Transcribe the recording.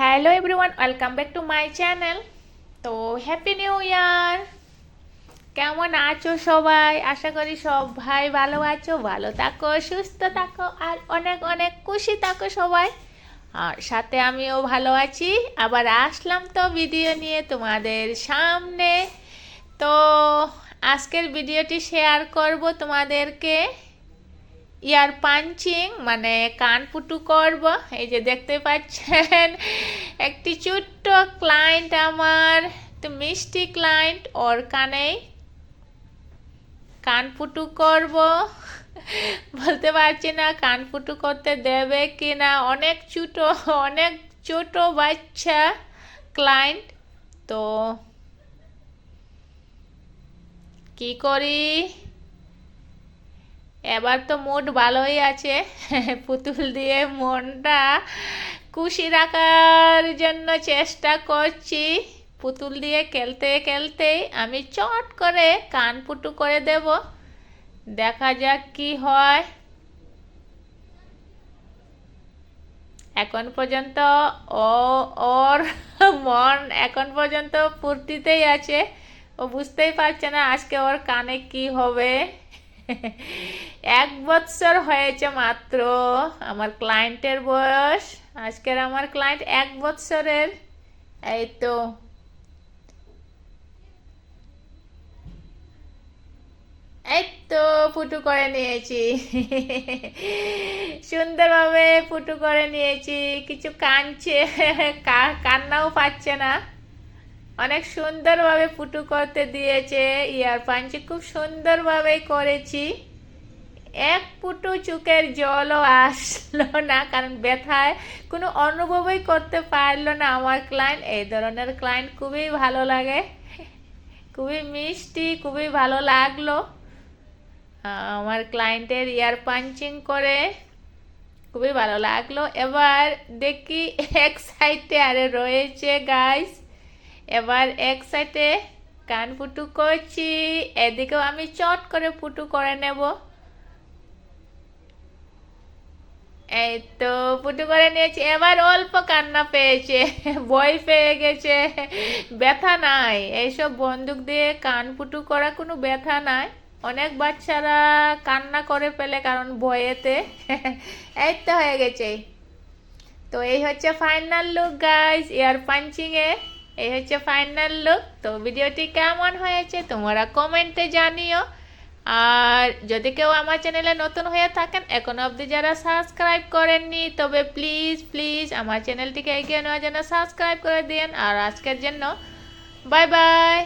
Hello everyone welcome back to my channel তো happy new year কেমন আছো সবাই? আশা করি সবাই ভালো আছো, ভালো থাকো, সুস্থ থাকো, আর অনেক অনেক খুশি থাকো সবাই। আর সাথে আমিও ভালো আছি। আবার আসলাম তো ভিডিও নিয়ে তোমাদের সামনে। তো আজকের ভিডিওটি শেয়ার করব তোমাদেরকে। ইয়ার পাঞ্চিং মানে কান পুটু করব। এই যে দেখতে পাচ্ছেন, একটি ছোট্ট ক্লায়েন্ট আমার, তো মিষ্টি ক্লায়েন্ট ওর কানেই কান পুটু করব। বলতে পারছি না কান পুটু করতে দেবে কি না অনেক ছোটো, অনেক ছোট বাচ্চা ক্লায়েন্ট তো কি করি? এবার তো মুড ভালোই আছে। পুতুল দিয়ে মনটা খুশি রাখার জন্য চেষ্টা করছি। পুতুল দিয়ে খেলতে খেলতেই আমি চট করে কান পুটু করে দেব। দেখা যাক কি হয়। এখন পর্যন্ত ও, ওর মন এখন পর্যন্ত ফুর্তিতেই আছে। ও বুঝতেই পারছে না আজকে ওর কানে কি হবে। এক বৎসর হয়েছে মাত্র আমার ক্লায়েন্টের বয়স। আজকের আমার ক্লায়েন্ট এক বৎসরের এই তো। এই তো, ফুটু করে নিয়েছি। সুন্দরভাবে ফুটু করে নিয়েছি। কিছু কাঁদছে কান্নাও পাচ্ছে না। অনেক সুন্দরভাবে ফুটু করতে দিয়েছে, ইয়ার পাঞ্চি খুব সুন্দরভাবে করেছি। এক পুটু চুকের জলও আসলো না, কারণ ব্যথায় কোনো অনুভবই করতে পারল না আমার ক্লায়েন্ট এই ধরনের ক্লায়েন্ট খুবই ভালো লাগে, খুবই মিষ্টি, খুবই ভালো লাগল। আমার ক্লায়েন্টের ইয়ার পাঞ্চিং করে খুবই ভালো লাগল। এবার দেখি এক সাইডে আরে রয়েছে গাইস এবার এক সাইডে কান ফুটু করছি এদিকেও আমি চট করে ফুটু করে নেব। এই তো ফুটু করে নিয়েছি, এবার অল্প কান্না পেয়েছে বই পেয়ে গেছে, ব্যথা নাই। এইসব বন্দুক দিয়ে কান ফুটু করা কোনো ব্যথা নাই। অনেক বাচ্চারা কান্না করে ফেলে কারণ বয়েতে এই তো হয়ে গেছে। তো এই হচ্ছে ফাইনাল লুক গাইজ এয়ার পাঞ্চিংয়ে এই হচ্ছে ফাইনাল লুক তো ভিডিওটি কেমন হয়েছে তোমরা কমেন্টে জানিও। আর যদি কেউ আমার চ্যানেলে নতুন হয়ে থাকেন এখনও অবধি যারা সাবস্ক্রাইব করেননি, তবে প্লিজ প্লিজ আমার চ্যানেলটিকে এগিয়ে নেওয়ার জন্য সাবস্ক্রাইব করে দিন আর আজকের জন্য বাই বাই